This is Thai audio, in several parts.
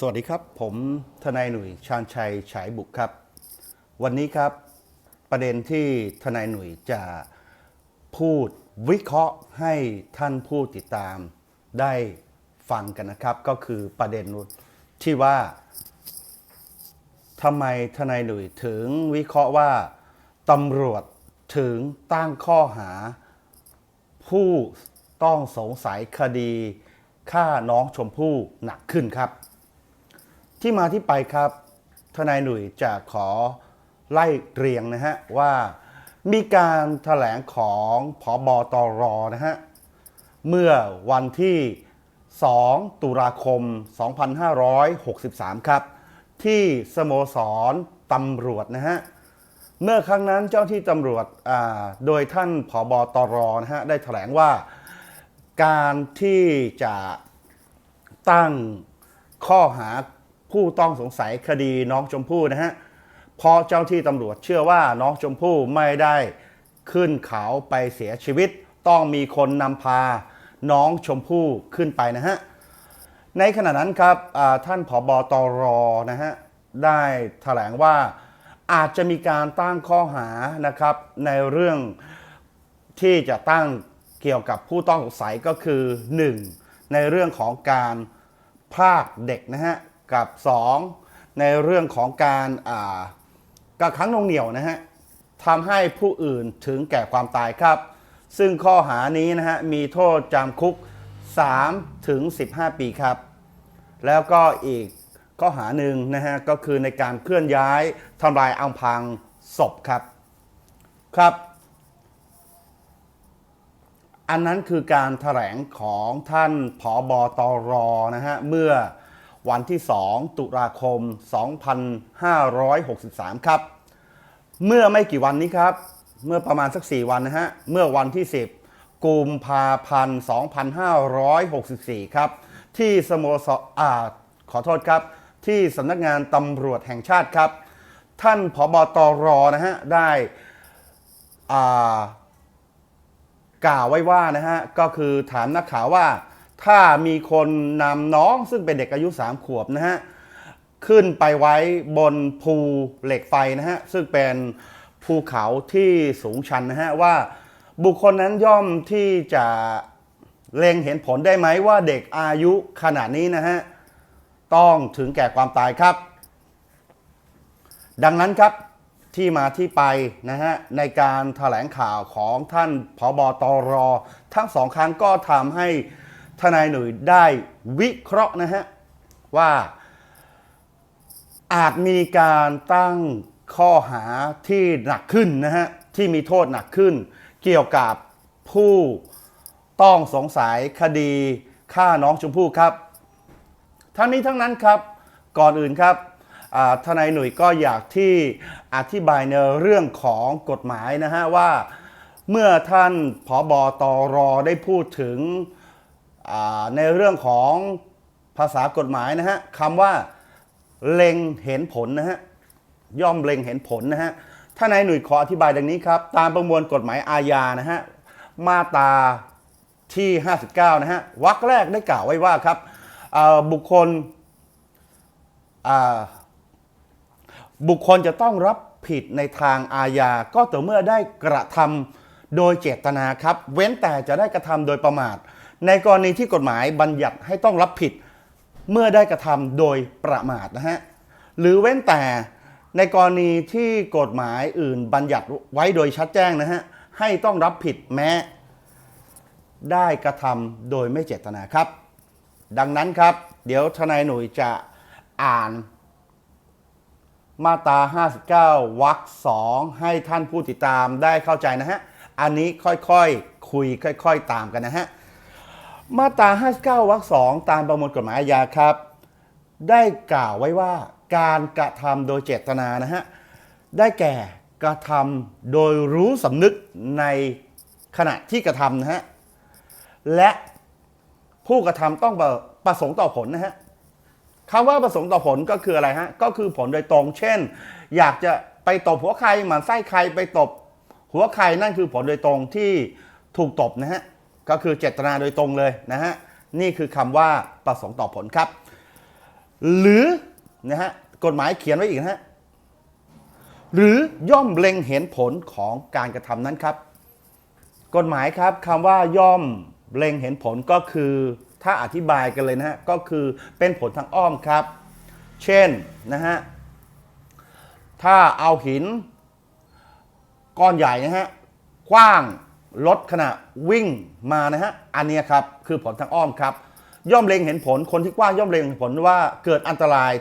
สวัสดีครับ ผมทนายหนุ่ยชาญชัยฉายบุกครับ วันนี้ครับประเด็นที่ทนายหนุ่ยจะพูดวิเคราะห์ให้ท่านผู้ติดตามได้ฟังกันนะครับ ก็คือประเด็นที่ว่าทำไมทนายหนุ่ยถึงวิเคราะห์ว่าตำรวจถึงตั้งข้อหา ผู้ต้องสงสัยคดีฆ่าน้องชมพู่หนักขึ้นครับ ที่มาที่ไปครับ ทนายหนุ่ยจะขอไล่เรียงนะฮะว่ามีการแถลงของผอบอตรนะฮะเมื่อวันที่ 2 ตุลาคม 2563 ครับ ที่สโมสรตำรวจนะฮะเมื่อครั้งนั้นเจ้าที่ตำรวจอ่าโดยท่านผอบอตรนะฮะได้แถลงว่าการที่จะตั้งข้อหา ผู้ต้องสงสัยคดีน้องชมพู่นะฮะเพราะเจ้าที่ตำรวจเชื่อว่าน้องชมพู่ไม่ได้ขึ้นเขาไปเสียชีวิต ต้องมีคนนำพาน้องชมพู่ขึ้นไปนะฮะในขณะนั้นครับท่านผอบอตรนะฮะได้แถลงว่าอาจจะมีการตั้งข้อหานะครับในเรื่องที่จะตั้งเกี่ยวกับผู้ต้องสงสัยก็คือ 1. ในเรื่องของการพรากเด็กนะฮะ กับ 2. ในเรื่องของการกักขังนงเหนียวนะฮะทำให้ผู้อื่นถึงแก่ความตายครับ ซึ่งข้อหานี้นะฮะมีโทษจำคุก 3 ถึง 15 ปีครับ แล้วก็อีกข้อหาหนึ่งนะฮะก็คือในการเคลื่อนย้ายทำลายอัมพังศพครับครับ อันนั้นคือการถแถลงของท่านผอบอตรนะฮะเมื่อ วันที่ 2 ตุลาคม 2563 ครับ เมื่อไม่กี่วันนี้ครับ เมื่อประมาณสัก 4 วันนะฮะ เมื่อวันที่ 10 กุมภาพันธ์ 2564 ครับ ที่สโมสรอ่าขอโทษครับ ที่สำนักงานตำรวจแห่งชาติครับ ท่านผบตรนะฮะ ได้อ่ากล่าวไว้ว่านะฮะ ก็คือถามนักข่าวว่า ถ้ามีคนนำน้องซึ่งเป็นเด็กอายุ3ขวบนะฮะขึ้นไปไว้บนภูเหล็กไฟนะฮะซึ่งเป็นภูเขาที่สูงชันนะฮะว่าบุคคลนั้นย่อมที่จะเล็งเห็นผลได้ไหมว่าเด็กอายุขนาดนี้นะฮะต้องถึงแก่ความตายครับ ดังนั้นครับที่มาที่ไปนะฮะในการถแถลงข่าวของท่านผบตรทั้งสองครั้งก็ทำให้ ทนายหนุ่ยได้วิเคราะห์นะฮะว่าอาจมีการตั้งข้อหาที่หนักขึ้นนะฮะที่มีโทษหนักขึ้น เกี่ยวกับผู้ต้องสงสัยคดีฆ่าน้องชมพู่ครับ ทั้งนี้ทั้งนั้นครับก่อนอื่นครับทนายหนุ่ยก็อยากที่อธิบายในเรื่องของกฎหมายนะฮะว่า เมื่อท่านผอบอตรได้พูดถึง ในเรื่องของภาษากฎหมายนะฮะคำว่าเล็งเห็นผลนะฮะย่อมเล็งเห็นผลนะฮะทนายหนุ่ยขออธิบายดังนี้ครับ ตามประมวลกฎหมายอาญานะฮะมาตราที่ 59 นะฮะวรรคแรกได้กล่าวไว้ว่าครับบุคคลบุคคลจะต้องรับผิดในทางอาญาก็ต่อเมื่อได้กระทำโดยเจตนาครับ เว้นแต่จะได้กระทำโดยประมาท ในกรณีที่กฎหมายบัญญัติให้ต้องรับผิดเมื่อได้กระทำโดยประมาทนะฮะหรือเว้นแต่ในกรณีที่กฎหมายอื่นบัญญัติไว้โดยชัดแจ้งนะฮะให้ต้องรับผิดแม้ ได้กระทำโดยไม่เจตนาครับ ดังนั้นครับ เดี๋ยวทนายหนุ่ยจะอ่านมาตรา 59 วรรคสองให้ท่านผู้ติดตามได้เข้าใจนะฮะ อันนี้ค่อยๆคุยค่อย ๆ ตามกันนะฮะ มาตรา 59 วรรคสองตามประมวลกฎหมายอาญาครับ ได้กล่าวไว้ว่าการกระทำโดยเจตนานะฮะ ได้แก่กระทำโดยรู้สำนึกในขณะที่กระทำนะฮะ และผู้กระทำต้องประประสงค์ต่อผลนะฮะคำว่าประสงค์ต่อผลก็คืออะไรฮะ ก็คือผลโดยตรง เช่น อยากจะไปตบหัวใครหมันไส้ใครไปตบ หัวใครนั่นคือผลโดยตรงที่ถูกตบนะฮะ ก็คือเจตนาโดยตรงเลยนะฮะนี่คือคำว่าประสงค์ต่อผลครับ หรือนะฮะกฎหมายเขียนไว้อีกนะฮะหรือย่อมเล็งเห็นผลของการกระทำนั้นครับ กฎหมายครับคำว่าย่อมเล็งเห็นผลก็คือถ้าอธิบายกันเลยนะฮะก็คือเป็นผลทางอ้อมครับ เช่นนะฮะถ้าเอาหิน ก้อนใหญ่นะฮะกว้าง รถขณะวิ่งมานะฮะอันนี้ครับคือผลทางอ้อมครับ ย่อมเล็งเห็นผลคนที่กว้างย่อมเล็งเห็นผลว่าเกิดอันตราย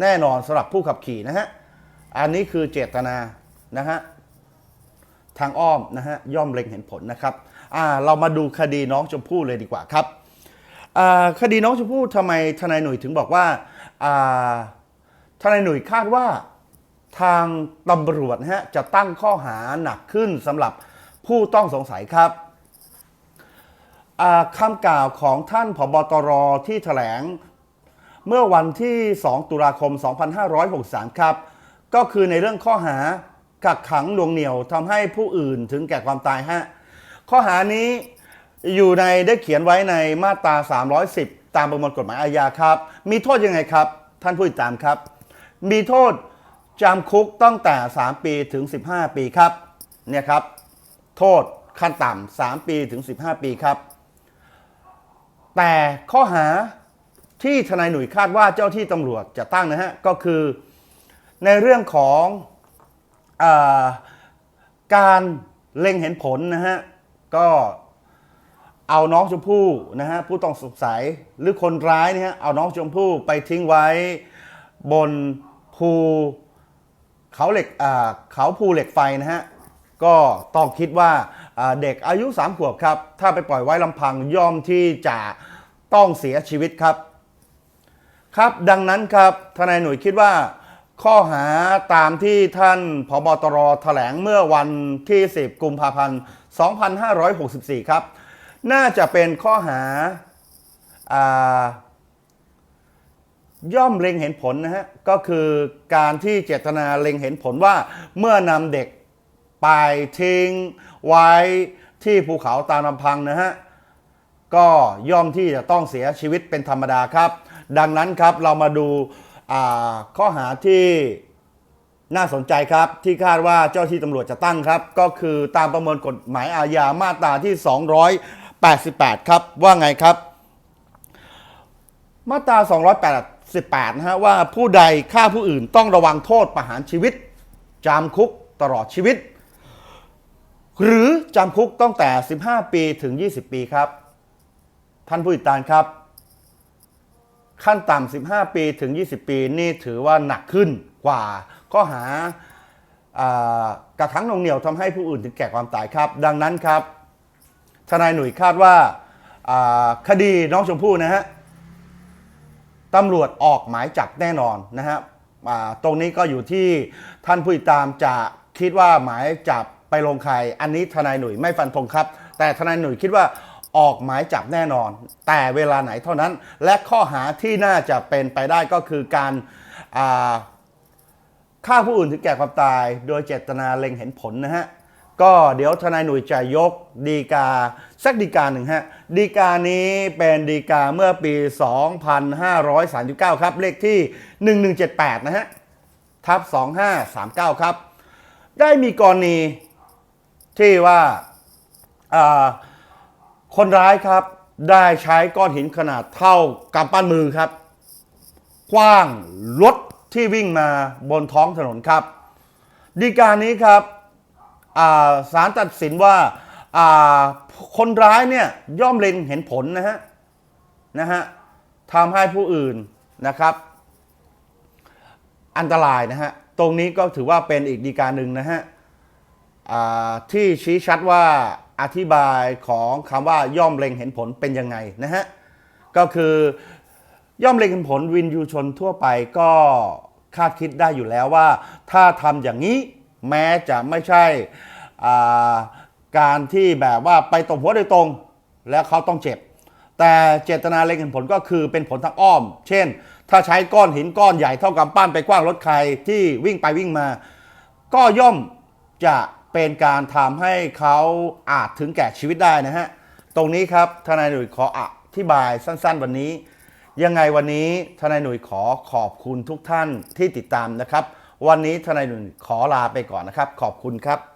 แน่นอนสำหรับผู้ขับขี่นะฮะอันนี้คือเจตนานะฮะทางอ้อมนะฮะย่อมเล็งเห็นผลนะครับอ่าเรามาดูคดีน้องชมพู่เลยดีกว่าครับอ่าคดีน้องชมพู่ทำไมทนายหนุ่ยถึงบอกว่าอ่าทนายหนุ่ยคาดว่าทางตำรวจนะฮะจะตั้งข้อหาหนักขึ้นสำหรับ ผู้ต้องสงสัยครับคำกล่าวของท่านผบตรที่แถลง เมื่อวันที่ 2 ตุลาคม 2563 ครับ ก็คือในเรื่องข้อหากักขังหน่วงเหนี่ยวทำให้ผู้อื่นถึงแก่ความตายฮะข้อหานี้อยู่ในได้เขียนไว้ในมาตรา 310 ตามประมวลกฎหมายอาญาครับ มีโทษยังไงครับ ท่านผู้ติดตามครับ มีโทษจำคุกตั้งแต่ 3 ปีถึง 15 ปีครับ เนี่ยครับ โทษขั้นต่ำ3ปีถึง 15 ปีครับ แต่ข้อหาที่ทนายหนุ่ยคาดว่าเจ้าที่ตำรวจจะตั้งนะฮะ ก็คือในเรื่องของอาการเล็งเห็นผลนะฮะ ก็เอาน้องชมพู่นะฮะผู้ต้องสงสัยหรือคนร้ายเนี่ยฮะเอาน้องชมพู่ไปทิ้งไว้บนภูเขาเหล็กอ่าเขาภูเหล็กไฟนะฮะ ก็ต้องคิดว่าเด็กอายุสามขวบครับ ถ้าไปปล่อยไว้ลำพังย่อมที่จะต้องเสียชีวิตครับ ครับดังนั้นครับทนายหนุ่ยคิดว่า ข้อหาตามที่ท่านผบตรแถลงเมื่อวันที่ 10 กุมภาพันธ์ 2564 ครับ น่าจะเป็นข้อหาอาย่อมเล็งเห็นผลนะฮะ ก็คือการที่เจตนาเล็งเห็นผลว่าเมื่อนำเด็ก ไปทิ้ง ไว้ที่ภูเขาตามลำพังนะฮะก็ย่อมที่จะต้องเสียชีวิตเป็นธรรมดาครับ ดังนั้นครับเรามาดูาข้อหาที่น่าสนใจครับที่คาดว่าเจ้าที่ตำรวจจะตั้งครับ ก็คือตามประมวลกฎหมายอาญามาตราที่ 288 ครับ ว่าไงครับ มาตรา 288นะฮะว่าผู้ใดฆ่าผู้อื่นต้องระวังโทษประหารชีวิตจำคุกตลอดชีวิต หรือจำคุกตั้งแต่ 15 ปีถึง 20 ปีครับ ท่านผู้ติดตามครับ ขั้นต่ำ15 ปีถึง 20 ปีนี่ถือว่าหนักขึ้นกว่าข้อหาอกระทั้งหนวงเหนียวทำให้ผู้อื่นถึงแก่ความตายครับ ดังนั้นครับ ทนายหนุ่ยคาดว่าคดีน้องชมพู่นะฮะตำรวจออกหมายจับแน่นอนนะฮะตรงนี้ก็อยู่ที่ท่านผู้ติดตามจะคิดว่าหมายจับ ไปลงใครอันนี้ทนายหนุ่ยไม่ฟันธงครับ แต่ทนายหนุ่ยคิดว่าออกหมายจับแน่นอน แต่เวลาไหนเท่านั้น และข้อหาที่น่าจะเป็นไปได้ก็คือการฆ่าผู้อื่นถึงแก่ความตาย โดยเจตนาเล็งเห็นผลนะฮะก็เดี๋ยวทนายหนุ่ยจะยกดีกาสักดีกาหนึ่งฮะดีกานี้เป็นดีกาเมื่อปี 2539 ครับ เลขที่ 1178 นะฮะทับ2539 ครับ ได้มีกรณี ที่ว่าคนร้ายครับได้ใช้ก้อนหินขนาดเท่ากำปั้นมือครับคว้างรถที่วิ่งมาบนท้องถนนครับดีกานี้ครับศาลตัดสินว่าาคนร้ายเนี่ยย่อมเล็งเห็นผลนะฮะนะฮะทำให้ผู้อื่นนะครับ อันตรายนะฮะ ตรงนี้ก็ถือว่าเป็นอีกดีกาหนึ่งนะฮะ ที่ชี้ชัดว่าอธิบายของคำว่าย่อมเล็งเห็นผลเป็นยังไงนะฮะ ก็คือย่อมเล็งเห็นผลวินยูชนทั่วไปก็คาดคิดได้อยู่แล้วว่า ถ้าทำอย่างนี้แม้จะไม่ใช่การที่แบบว่าไปตบหัวโดยตรง แล้วเขาต้องเจ็บ แต่เจตนาเล็งเห็นผลก็คือเป็นผลทางอ้อม เช่น ถ้าใช้ก้อนหินก้อนใหญ่เท่ากับปั้นไปกว้างรถใครที่วิ่งไปวิ่งมา ก็ย่อมจะ เป็นการทำให้เขาอาจถึงแก่ชีวิตได้นะฮะ ตรงนี้ครับทนายหนุ่ยขออธิบายสั้น ๆ วันนี้ ยังไงวันนี้ทนายหนุ่ยขอขอบคุณทุกท่านที่ติดตามนะครับ วันนี้ทนายหนุ่ยขอลาไปก่อนนะครับ ขอบคุณครับ